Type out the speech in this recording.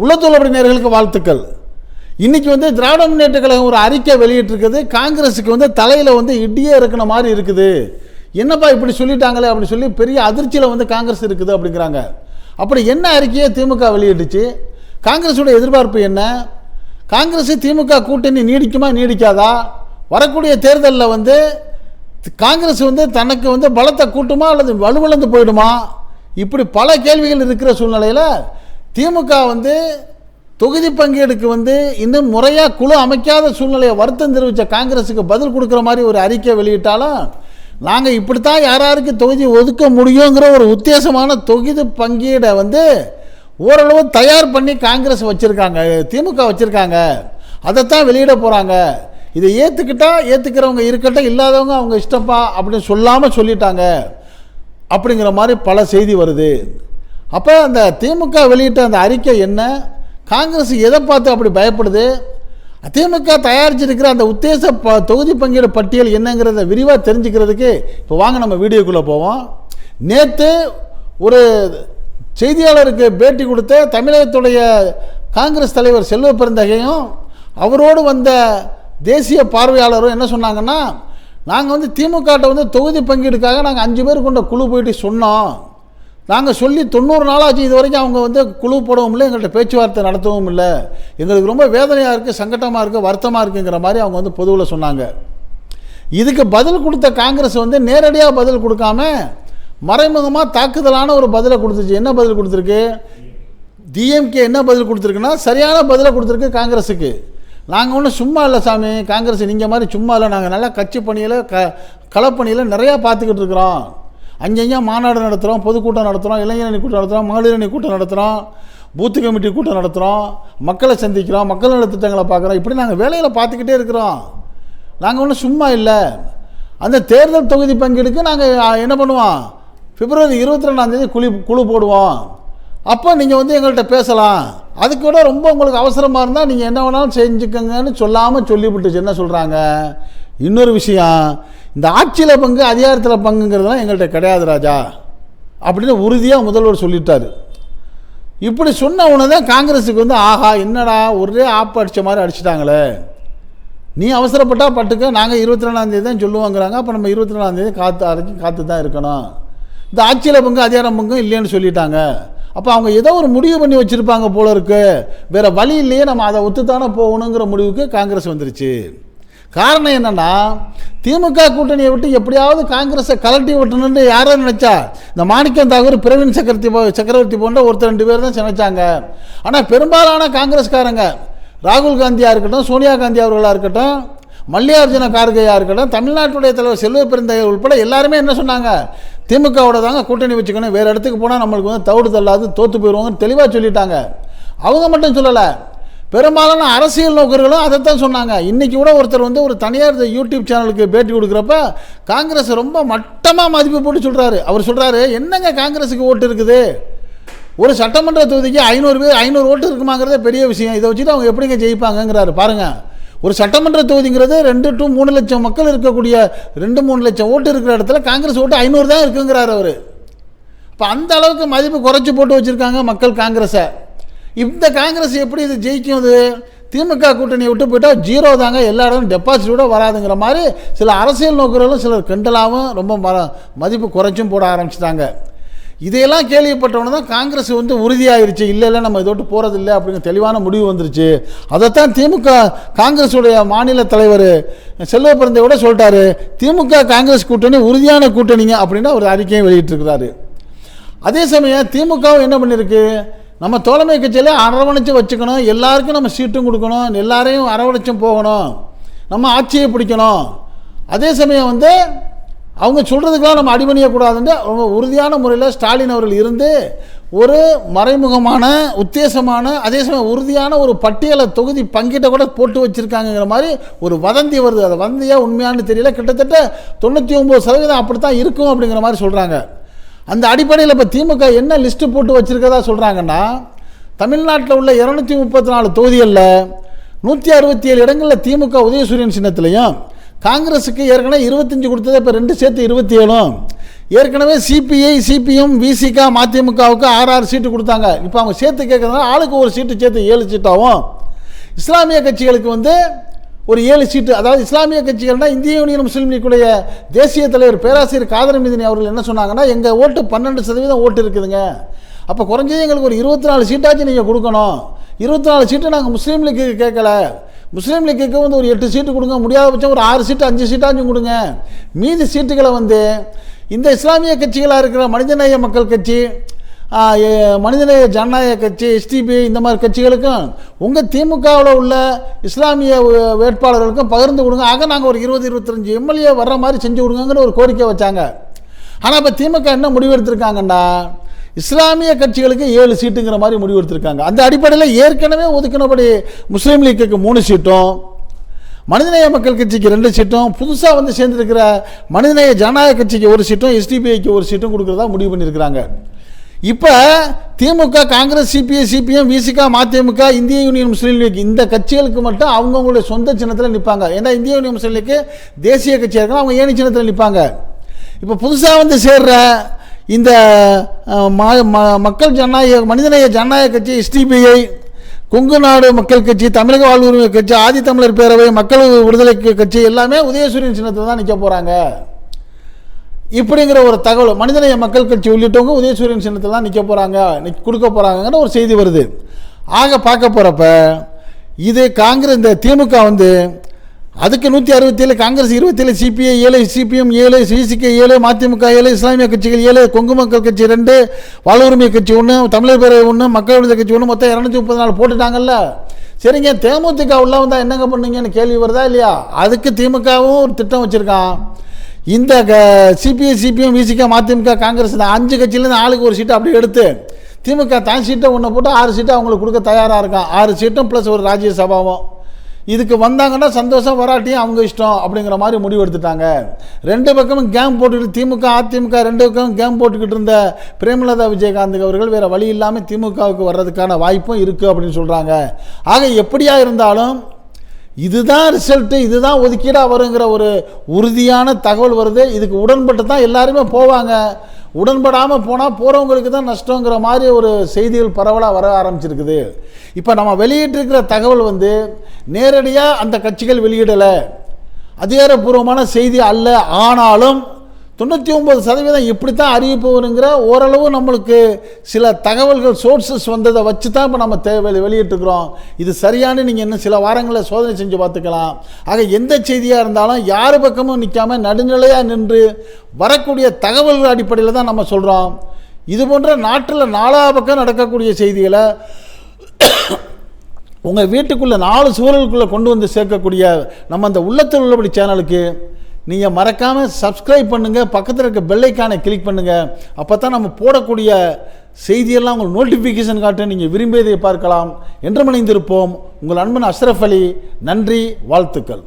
உள்ளத்தோழப்படி நேர்களுக்கு வாழ்த்துக்கள். இன்றைக்கி வந்து திராவிட முன்னேற்ற கழகம் ஒரு அறிக்கை வெளியிட்டிருக்குது. காங்கிரஸுக்கு வந்து தலையில் வந்து இடியே இருக்கிற மாதிரி இருக்குது. என்னப்பா இப்படி சொல்லிட்டாங்களே அப்படின்னு சொல்லி பெரிய அதிர்ச்சியில் வந்து காங்கிரஸ் இருக்குது அப்படிங்கிறாங்க. அப்படி என்ன அறிக்கையை திமுக வெளியிட்டுச்சு? காங்கிரஸோட எதிர்பார்ப்பு என்ன? காங்கிரஸ் திமுக கூட்டணி நீடிக்குமா நீடிக்காதா? வரக்கூடிய தேர்தலில் வந்து காங்கிரஸ் வந்து தனக்கு வந்து பலத்தை கூட்டுமா அல்லது வலுவிழந்து போயிடுமா? இப்படி பல கேள்விகள் இருக்கிற சூழ்நிலையில் திமுக வந்து தொகுதி பங்கீடுக்கு வந்து இன்னும் முறையாக குழு அமைக்காத சூழ்நிலையை வருத்தம் தெரிவித்த காங்கிரஸுக்கு பதில் கொடுக்குற மாதிரி ஒரு அறிக்கை வெளியிட்டாலும் நாங்கள் இப்படித்தான் யார் யாருக்கு தொகுதி ஒதுக்க முடியுங்கிற ஒரு உத்தேசமான தொகுதி பங்கீடை வந்து ஓரளவு தயார் பண்ணி காங்கிரஸ் வச்சுருக்காங்க திமுக வச்சுருக்காங்க. அதைத்தான் வெளியிட போகிறாங்க இதை ஏற்றுக்கிட்டால் ஏற்றுக்கிறவங்க இருக்கட்டும் இல்லாதவங்க அவங்க இஷ்டப்பா அப்படின்னு சொல்லாமல் சொல்லிட்டாங்க. அப்படிங்கிற மாதிரி பல செய்தி வருது. அப்போ அந்த திமுக வெளியிட்ட அந்த அறிக்கை என்ன? காங்கிரஸ் எதை பார்த்து அப்படி பயப்படுது? திமுக தயாரிச்சிருக்கிற அந்த உத்தேச ப தொகுதி பங்கீடு பட்டியல் என்னங்கிறத விரிவாக தெரிஞ்சுக்கிறதுக்கு இப்போ வாங்க நம்ம வீடியோக்குள்ளே போவோம். நேற்று ஒரு செய்தியாளருக்கு பேட்டி கொடுத்த தமிழகத்துடைய காங்கிரஸ் தலைவர் செல்வ பெருந்தகையும் அவரோடு வந்த தேசிய பார்வையாளரும் என்ன சொன்னாங்கன்னா நாங்கள் வந்து திமுகட்ட வந்து தொகுதி பங்கீடுக்காக நாங்கள் அஞ்சு பேர் கொண்ட குழு போயிட்டு சொன்னோம். நாங்கள் சொல்லி தொண்ணூறு நாளாச்சு இது வரைக்கும் அவங்க வந்து குழு போடவும் இல்லை எங்கள்கிட்ட பேச்சுவார்த்தை நடத்தவும் இல்லை. எங்களுக்கு ரொம்ப வேதனையாக இருக்குது சங்கட்டமாக இருக்குது வருத்தமாக இருக்குங்கிற மாதிரி அவங்க வந்து பொதுவில் சொன்னாங்க. இதுக்கு பதில் கொடுத்த காங்கிரஸ் வந்து நேரடியாக பதில் கொடுக்காம மறைமுகமாக தாக்குதலான ஒரு பதிலை கொடுத்துச்சு. என்ன பதில் கொடுத்துருக்கு? டிஎம்கே என்ன பதில் கொடுத்துருக்குன்னா சரியான பதிலை கொடுத்துருக்கு காங்கிரஸுக்கு நாங்கள் ஒன்றும் சும்மா இல்லை சாமி காங்கிரஸ் நீங்கள் மாதிரி சும்மா இல்லை. நாங்கள் நல்லா கட்சி பணியில் க களப்பணியில் நிறையா பார்த்துக்கிட்டு இருக்கிறோம். அங்கங்கே மாநாடு நடத்துகிறோம் பொதுக்கூட்டம் நடத்துகிறோம் இளைஞரணி கூட்டம் நடத்துகிறோம் மகளிரணி கூட்டம் நடத்துகிறோம் பூத்து கமிட்டி கூட்டம் நடத்துகிறோம் மக்களை சந்திக்கிறோம் மக்கள் நலத்திட்டங்களை பார்க்குறோம். இப்படி நாங்கள் வேலையில் பார்த்துக்கிட்டே இருக்கிறோம். நாங்கள் ஒன்றும் சும்மா இல்லை. அந்த தேர்தல் தொகுதி பங்கீடுக்கு நாங்கள் என்ன பண்ணுவோம்? பிப்ரவரி இருபத்தி ரெண்டாந்தேதி குழி குழு போடுவோம். அப்போ நீங்கள் வந்து எங்கள்கிட்ட பேசலாம். அதுக்கு விட ரொம்ப உங்களுக்கு அவசரமாக இருந்தால் நீங்கள் என்ன வேணாலும் செஞ்சுக்கங்கன்னு சொல்லாமல் சொல்லிவிட்டுச்சு. என்ன சொல்கிறாங்க இன்னொரு விஷயம் இந்த ஆட்சியில் பங்கு அதிகாரத்தில் பங்குங்கிறதுலாம் எங்கள்கிட்ட கிடையாது ராஜா. அப்படின்னு உறுதியாக முதல்வர் சொல்லிட்டார். இப்படி சொன்ன உடனே தான் காங்கிரஸுக்கு வந்து ஆஹா என்னடா ஒரே ஆப்பு அடித்த மாதிரி அடிச்சிட்டாங்களே. நீ அவசரப்பட்டால் பட்டுக்க நாங்கள் இருபத்தி ரெண்டாந்தேதி தான் சொல்லுவாங்கிறாங்க. அப்போ நம்ம இருபத்தி ரெண்டாந்தேதி காற்று அரைக்கும் காற்று தான் இருக்கணும். இந்த ஆட்சியில் பங்கு அதிகாரம் பங்கும் இல்லைன்னு சொல்லிட்டாங்க. அப்போ அவங்க ஏதோ ஒரு முடிவு பண்ணி வச்சுருப்பாங்க போல இருக்குது வேறு வழி இல்லையே நம்ம அதை ஒத்துத்தானே போகணுங்கிற முடிவுக்கு காங்கிரஸ் வந்துருச்சு. காரணம் என்னென்னா திமுக கூட்டணியை விட்டு எப்படியாவது காங்கிரஸை கலட்டி விட்டணும்னு யாரோ நினச்சா இந்த மாணிக்கம் தாகூர் பிரவீன் சக்கரவர்த்தி சக்கரவர்த்தி போன்ற ஒருத்தர் ரெண்டு பேர் தான் நினைச்சாங்க ஆனால் பெரும்பாலான காங்கிரஸ்காரங்க ராகுல் காந்தியாக இருக்கட்டும் சோனியா காந்தி அவர்களாக இருக்கட்டும் மல்லிகார்ஜுன கார்கையாக இருக்கட்டும் தமிழ்நாட்டுடைய தலைவர் செல்வ பெருந்தகை உட்பட எல்லாருமே என்ன சொன்னாங்க? திமுகவோட தாங்க கூட்டணி வச்சுக்கணும். வேறு இடத்துக்கு போனால் நம்மளுக்கு வந்து தவிடு தள்ளாது தோற்று போயிடுவாங்கன்னு தெளிவாக சொல்லிட்டாங்க. அவங்க மட்டும் சொல்லலை பெரும்பாலான அரசியல் நோக்கர்களும் அதைத்தான் சொன்னாங்க. இன்றைக்கி கூட ஒருத்தர் வந்து ஒரு தனியார் யூடியூப் சேனலுக்கு பேட்டி கொடுக்குறப்ப காங்கிரஸ் ரொம்ப மட்டமாக மதிப்பு போட்டு சொல்கிறாரு அவர் சொல்கிறாரு என்னங்க காங்கிரஸுக்கு ஓட்டு இருக்குது? ஒரு சட்டமன்ற தொகுதிக்கு ஐநூறு பேர் ஐநூறு ஓட்டு இருக்குமாங்கிறதே பெரிய விஷயம். இதை வச்சுட்டு அவங்க எப்படிங்க ஜெயிப்பாங்கங்கிறாரு. பாருங்கள் ஒரு சட்டமன்ற தொகுதிங்கிறது ரெண்டு டு மூணு லட்சம் மக்கள் இருக்கக்கூடிய ரெண்டு மூணு லட்சம் ஓட்டு இருக்கிற இடத்துல காங்கிரஸ் ஓட்டு ஐநூறு தான் இருக்குங்கிறார் அவர். இப்போ அந்த அளவுக்கு மதிப்பு குறைச்சி போட்டு வச்சுருக்காங்க மக்கள் காங்கிரஸை. இந்த காங்கிரஸ் எப்படி இது ஜெயிக்கும் அது? திமுக கூட்டணியை விட்டு போயிட்டால் ஜீரோ தாங்க. எல்லா இடமும் டெபாசிட் கூட வராதுங்கிற மாதிரி சில அரசியல் நோக்கர்களும் சிலர் கிண்டலாகவும் ரொம்ப ம மதிப்பு குறைச்சும் போட ஆரம்பிச்சிட்டாங்க. இதையெல்லாம் கேள்விப்பட்டவொன்னே தான் காங்கிரஸ் வந்து உறுதியாயிருச்சு. இல்லை இல்லை நம்ம இதோட்டு போகிறதில்ல அப்படிங்கிற தெளிவான முடிவு வந்துருச்சு. அதைத்தான் திமுக காங்கிரஸுடைய மாநில தலைவர் செல்வ பிறந்தையோட சொல்லிட்டாரு. திமுக காங்கிரஸ் கூட்டணி உறுதியான கூட்டணிங்க அப்படின்னு ஒரு அறிக்கையை வெளியிட்டிருக்கிறாரு. அதே சமயம் திமுகவும் என்ன பண்ணியிருக்கு? நம்ம தோழமை கட்சியில் அரவணைச்சு வச்சுக்கணும். எல்லாருக்கும் நம்ம சீட்டும் கொடுக்கணும். எல்லாரையும் அரவணைச்சும் போகணும். நம்ம ஆட்சியை பிடிக்கணும். அதே சமயம் வந்து அவங்க சொல்கிறதுக்கெல்லாம் நம்ம அடிபணியக்கூடாதுன்ட்டு அவங்க உறுதியான முறையில் ஸ்டாலின் அவர்கள் இருந்து ஒரு மறைமுகமான உத்தேசமான அதே சமயம் உறுதியான ஒரு பட்டியலை தொகுதி பங்கிட்ட கூட போட்டு வச்சுருக்காங்கங்கிற மாதிரி ஒரு வதந்தி வருது. அது வந்தியாக உண்மையானு தெரியல. கிட்டத்தட்ட தொண்ணூற்றி ஒம்பது சதவீதம் அப்படி தான் இருக்கும் அப்படிங்கிற மாதிரி சொல்கிறாங்க அந்த அடிப்படையில் இப்போ திமுக என்ன லிஸ்ட்டு போட்டு வச்சுருக்கதா சொல்கிறாங்கன்னா தமிழ்நாட்டில் உள்ள இரநூத்தி முப்பத்தி நாலு தொகுதிகளில் நூற்றி அறுபத்தி ஏழு இடங்களில் திமுக உதயசூரியன் சின்னத்துலையும் காங்கிரஸுக்கு ஏற்கனவே இருபத்தஞ்சி கொடுத்தது இப்போ ரெண்டு சேர்த்து இருபத்தி ஏழும் ஏற்கனவே சிபிஐ சிபிஎம் விசிகா மதிமுகவுக்கு ஆறு ஆறு சீட்டு கொடுத்தாங்க. இப்போ அவங்க சேர்த்து கேட்குறதுனால ஆளுக்கு ஒரு சீட்டு சேர்த்து ஏழு சீட்டாகும் இஸ்லாமிய கட்சிகளுக்கு வந்து ஒரு ஏழு சீட்டு அதாவது இஸ்லாமிய கட்சிகள்னா இந்திய யூனியன் முஸ்லீம் லீக்குடைய தேசிய தலைவர் பேராசிரியர் காதர் மீதினி அவர்கள் என்ன சொன்னாங்கன்னா எங்கள் ஓட்டு பன்னெண்டு சதவீதம் ஓட்டு இருக்குதுங்க. அப்போ குறைஞ்சது எங்களுக்கு ஒரு இருபத்தி நாலு சீட்டாச்சும் நீங்கள் கொடுக்கணும். இருபத்தி நாலு சீட்டு நாங்கள் முஸ்லீம் லீக்கு கேட்கல. முஸ்லீம் லீக்குக்கு வந்து ஒரு எட்டு சீட்டு கொடுங்க. முடியாத பட்சம் ஒரு ஆறு சீட்டு அஞ்சு சீட்டாச்சும் கொடுங்க. மீதி சீட்டுகளை வந்து இந்த இஸ்லாமிய கட்சிகளாக இருக்கிற மனிதநேய மக்கள் கட்சி மனிதநேய ஜனநாயக கட்சி எஸ்டிபி இந்த மாதிரி கட்சிகளுக்கும் உங்கள் திமுகவில் உள்ள இஸ்லாமிய வே- வேட்பாளர்களுக்கும் பகிர்ந்து கொடுங்க. ஆக நாங்கள் ஒரு இருபது இருபத்தஞ்சு எம்எல்ஏ வர்ற மாதிரி செஞ்சு கொடுங்கங்கிற ஒரு கோரிக்கை வச்சாங்க. ஆனால் இப்போ திமுக என்ன முடிவெடுத்திருக்காங்கன்னா இஸ்லாமிய கட்சிகளுக்கு ஏழு சீட்டுங்கிற மாதிரி முடிவெடுத்திருக்காங்க அந்த அடிப்படையில் ஏற்கனவே ஒதுக்கினபடி முஸ்லீம் லீக்குக்கு மூணு சீட்டும் மனிதநேய மக்கள் கட்சிக்கு ரெண்டு சீட்டும் புதுசாக வந்து சேர்ந்திருக்கிற மனிதநேய ஜனநாயக கட்சிக்கு ஒரு சீட்டும் எஸ்டிபிஐக்கு ஒரு சீட்டும் கொடுக்குறதா முடிவு பண்ணியிருக்கிறாங்க. இப்போ திமுக காங்கிரஸ் சிபிஐ சிபிஎம் விசிகா மதிமுக இந்திய யூனியன் முஸ்லீம் லீக் இந்த கட்சிகளுக்கு மட்டும் அவங்கவுங்களுடைய சொந்த சின்னத்தில் நிற்பாங்க ஏன்னா இந்திய யூனியன் முஸ்லீம் லீக்கு தேசிய கட்சியாக இருக்கலாம் அவங்க ஏணி சின்னத்தில் நிற்பாங்க இப்போ புதுசாக வந்து சேர்ற இந்த ம- மக்கள் ஜனநாயக மனிதநேய ஜனநாயக கட்சி எஸ்டிபிஐ கொங்கு நாடு மக்கள் கட்சி தமிழக வாழ்வுரிமை கட்சி ஆதித்தமிழர் பேரவை மக்கள் விடுதலை கட்சி எல்லாமே உதயசூரியன் சின்னத்தில் தான் நிற்க போகிறாங்க இப்படிங்கிற ஒரு தகவல் மனிதநேய மக்கள் கட்சி உள்ளிட்டவங்க உதயசூரியன் சின்னத்தில் தான் நிற்க போகிறாங்க கொடுக்க போகிறாங்கன்னு ஒரு செய்தி வருது. ஆக பார்க்க போகிறப்ப இது காங்கிரஸ் இந்த திமுக வந்து அதுக்கு நூற்றி அறுபத்தேழு காங்கிரஸ் இருபத்தேழு சிபிஐ ஏழு சிபிஎம் ஏழு சிசிகே ஏழு மதிமுக ஏழு இஸ்லாமிய கட்சிகள் ஏழு கொங்கு மக்கள் கட்சி ரெண்டு வாழ்வுரிமை கட்சி ஒன்று தமிழர் பேரவை ஒன்று மக்கள் விடுதலை கட்சி ஒன்று மொத்தம் இரநூத்தி முப்பது நாள் போட்டுட்டாங்கல்ல. சரிங்க தேமுதிக உள்ள வந்தால் என்னங்க பண்ணீங்கன்னு கேள்வி வருதா இல்லையா? அதுக்கு திமுகவும் ஒரு திட்டம் வச்சுருக்கான். இந்த க சிபிஐ சிபிஎம் விசிக மதிமுக காங்கிரஸ் இந்த அஞ்சு கட்சியிலேருந்து ஆளுக்கு ஒரு சீட்டை அப்படியே எடுத்து திமுக தான் சீட்டை ஒன்று போட்டு ஆறு சீட்டை அவங்களுக்கு கொடுக்க தயாராக இருக்கான் ஆறு சீட்டும் ப்ளஸ் ஒரு ராஜ்யசபாவும் இதுக்கு வந்தாங்கன்னா சந்தோஷம் வராட்டியும் அவங்க இஷ்டம் அப்படிங்கிற மாதிரி முடிவு எடுத்துட்டாங்க. ரெண்டு பக்கமும் கேம் போட்டுக்கிட்டு திமுக அதிமுக ரெண்டு பக்கமும் கேம் போட்டுக்கிட்டு இருந்த பிரேமலதா விஜயகாந்த் அவர்கள் வேறு வழி இல்லாமல் திமுகவுக்கு வர்றதுக்கான வாய்ப்பும் இருக்குது அப்படின்னு சொல்கிறாங்க ஆக எப்படியா இருந்தாலும் இதுதான் ரிசல்ட்டு இதுதான் ஒதுக்கீடாக வருங்கிற ஒரு உறுதியான தகவல் வருது. இதுக்கு உடன்பட்டு தான் எல்லாருமே போவாங்க. உடன்படாமல் போனால் போகிறவங்களுக்கு தான் நஷ்டங்கிற மாதிரி ஒரு செய்திகள் பரவலாக வர ஆரம்பிச்சிருக்குது. இப்போ நம்ம வெளியிட்டிருக்கிற தகவல் வந்து நேரடியாக அந்த கட்சிகள் வெளியிடலை. அதிகாரப்பூர்வமான செய்தி அல்ல. ஆனாலும் தொண்ணூற்றி ஒம்பது சதவீதம் இப்படி தான் அறிவிப்பு வருங்கிற ஓரளவு நம்மளுக்கு சில தகவல்கள் சோர்ஸஸ் வந்ததை வச்சு தான் இப்போ நம்ம தேவை வெளியிட்டுருக்குறோம். இது சரியானு நீங்கள் இன்னும் சில வாரங்களில் சோதனை செஞ்சு பார்த்துக்கலாம். ஆக எந்த செய்தியாக இருந்தாலும் யார் பக்கமும் நிற்காம நடுநிலையாக நின்று வரக்கூடிய தகவல்கள் அடிப்படையில் தான் நம்ம சொல்கிறோம் இது போன்ற நாட்டில் நாலா பக்கம் நடக்கக்கூடிய செய்திகளை உங்கள் வீட்டுக்குள்ளே நாலு சூழலுக்குள்ளே கொண்டு வந்து சேர்க்கக்கூடிய நம்ம அந்த உள்ளத்தில் உள்ளபடி சேனலுக்கு நீங்கள் மறக்காமல் சப்ஸ்கிரைப் பண்ணுங்கள் பக்கத்தில் இருக்க பெல்லைக்கானை கிளிக் பண்ணுங்கள் அப்போ தான் நம்ம போடக்கூடிய செய்தியெல்லாம் உங்களுக்கு நோட்டிஃபிகேஷன் காட்ட நீங்கள் விரும்பியதை பார்க்கலாம். என்றமணிந்திருப்போம் உங்கள் அன்பன் அஷ்ரஃப் அலி. நன்றி வாழ்த்துக்கள்.